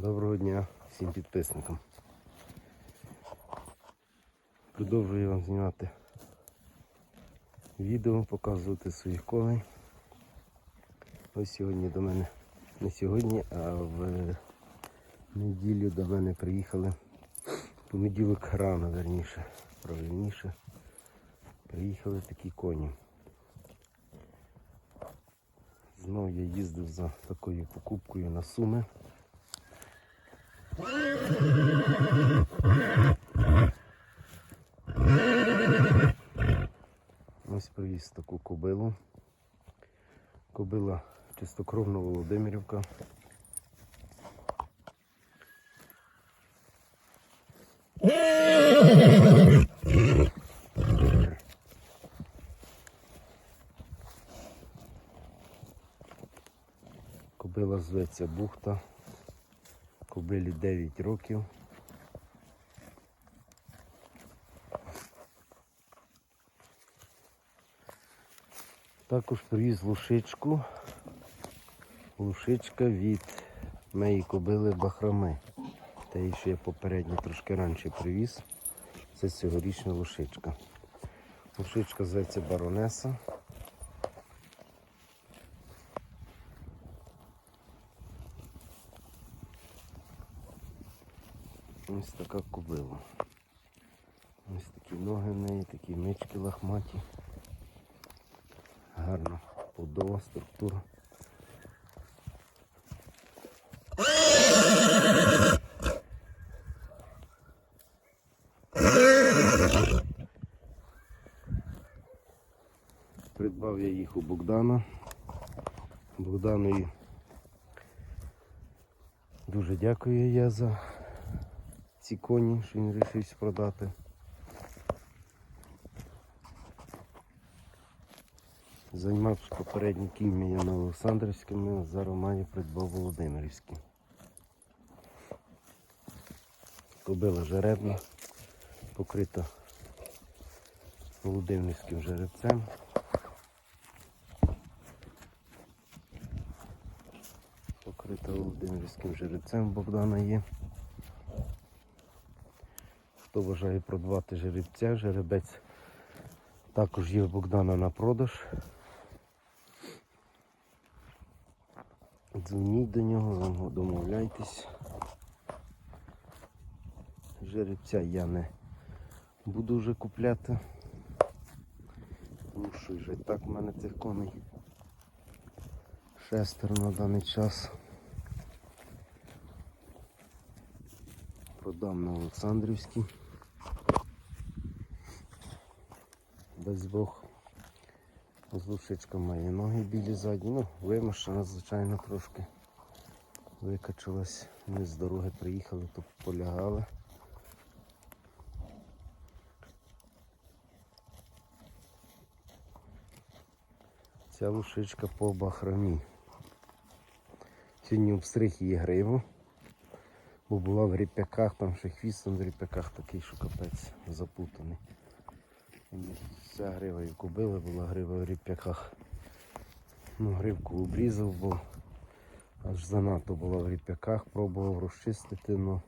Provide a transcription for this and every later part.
Доброго дня всім підписникам. Продовжую вам знімати відео, показувати своїх коней. Ось сьогодні до мене, не сьогодні, а в неділю до мене приїхали. Понеділок рано, верніше, правильніше. Приїхали такі коні. Знов я їздив за такою покупкою на суми. Ось привіз таку кобилу. Кобила чистокровна Володимирівка. Кобила зветься Бухта. Кобилі 9 років. Також привіз лушичку. Лушичка від моєї кобили Бахрами. Те, що я попередньо трошки раніше привіз. Це цьогорічна лушичка. Лушичка зветься Баронеса. Ось така кобила. Ось такі ноги в неї, такі мички лахматі. Гарна подова, структура. Придбав я їх у Богдана. Богданові дуже дякую я за ці коні, що він вирішився продати. Займався попередні кіньми я на Олександрівському, а зараз маю придбав Володимирівські. Кобила жеребна, покрита Володимирським жеребцем. Покрита Володимирським жеребцем Богдана є. Хто бажає придбати жеребця, жеребець також є в Богдана на продаж. Дзвоніть до нього, домовляйтесь. Жеребця я не буду вже купляти, тому що вже так в мене цих коней шестеро на даний час. Продам на Олександрівській. Без Бог. Злушечка має ноги білі задні, ну, вимушена, звичайно, трошки. Викачалась. Ми з дороги приїхали, то полягали. Ця лушичка по бахромі. Сьогодні обстриг її гриву, бо була в ріп'яках, там ще хвіст в ріп'яках такий, що капець запутаний. Вся грива і кубила була грива в ріп'яках. Ну, гривку обрізав, бо аж занадто була в ріп'яках, пробував розчистити, але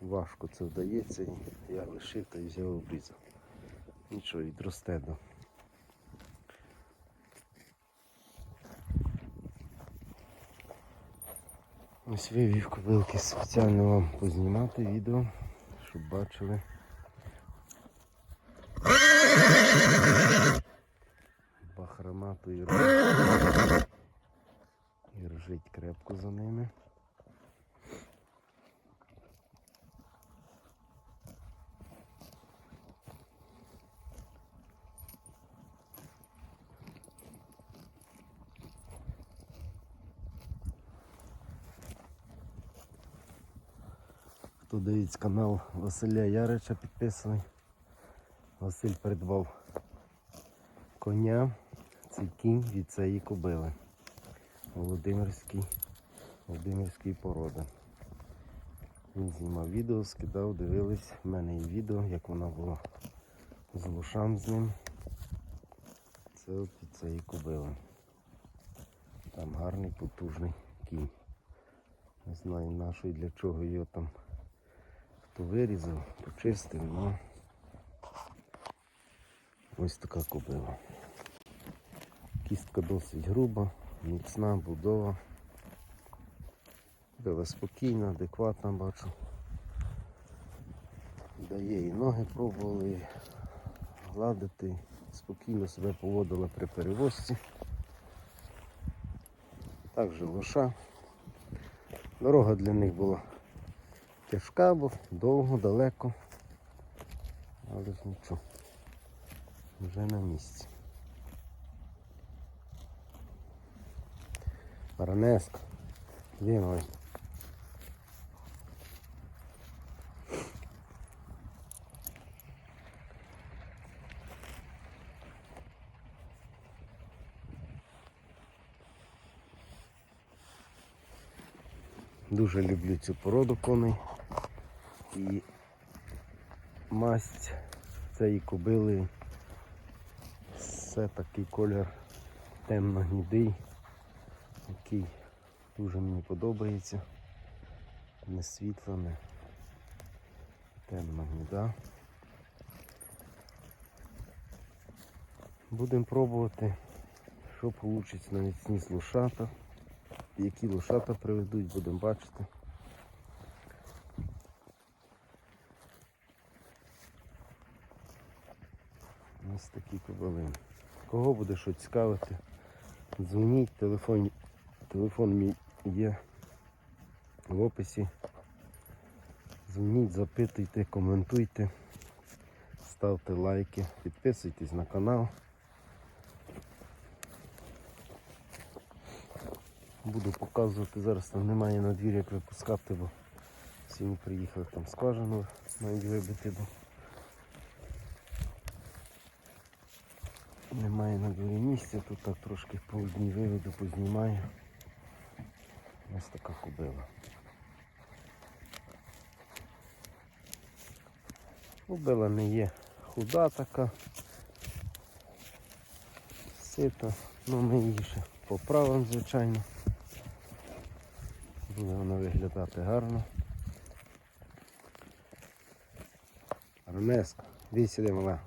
важко це вдається. Я лишив та і взяв обрізав. Нічого, відросте до. Ось вивів кобилки спеціально вам познімати відео, щоб бачили. Бахромату і ржить. І ржить крепко за ними. Хто дивиться канал Василя Ярича підписаний. Василь придбав коня, цей кінь від цієї кобили. Володимирський, Володимирської породи. Він знімав відео, скидав, дивились. В мене є відео, як вона була з лошам з ним. Це от від цієї кобили. Там гарний потужний кінь. Не знаю на що і для чого його там хто вирізав, почистив, але ось така кобила. Кістка досить груба, міцна будова. Била спокійна, адекватна бачу. Дає і ноги пробували гладити, спокійно себе поводила при перевозці. Також лоша. Дорога для них була тяжка, бо довго, далеко. Але ж нічого. Вже на місці. Баранеска. Де мой? Дуже люблю цю породу коней. І масть цієї кобили це такий колір темно-гнідий, який дуже мені подобається. Не світла, не темна гніда. Будемо пробувати, що вийде на міцні з лошата. Які лошата приведуть, будемо бачити. Ось такі кобилини. Кого буде що цікавити, дзвоніть, телефон, телефон мій є в описі. Дзвоніть, запитуйте, коментуйте, ставте лайки, підписуйтесь на канал. Буду показувати, зараз там немає на двір як випускати, бо сьогодні приїхали там скважину мають вибити, бо немає на дворі місця, тут так трошки по одній виведу, познімаю. Ось така кобила. Кобила не є худа така, сита, ну ми її ще поправимо, звичайно. Буде вона виглядати гарно. Арнеска, іди сюди, мала.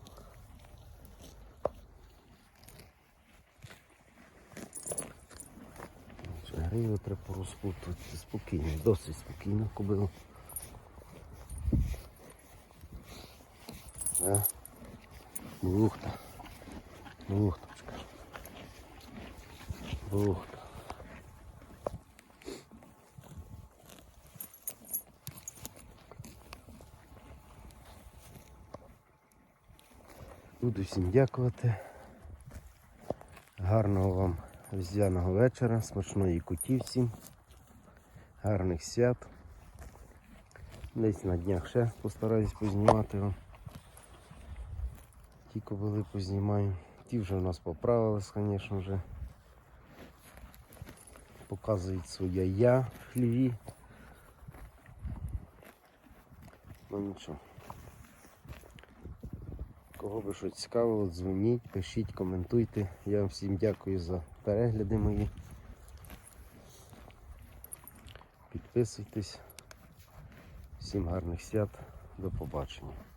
Гриву треба порозпутувати спокійно, досить спокійно кобило. Бухта. Бухточка. Бухта. Буду всім дякувати. Гарного вам різдвяного вечора, смачної куті всім, гарних свят. Десь на днях ще постараюсь познімати вам. Ті кобили познімаю. Ті вже у нас поправились, звісно вже. Показують своє я в хліві. Ну нічого. Кого би щось цікавило, дзвоніть, пишіть, коментуйте. Я вам всім дякую за перегляди мої. Підписуйтесь. Всім гарних свят. До побачення.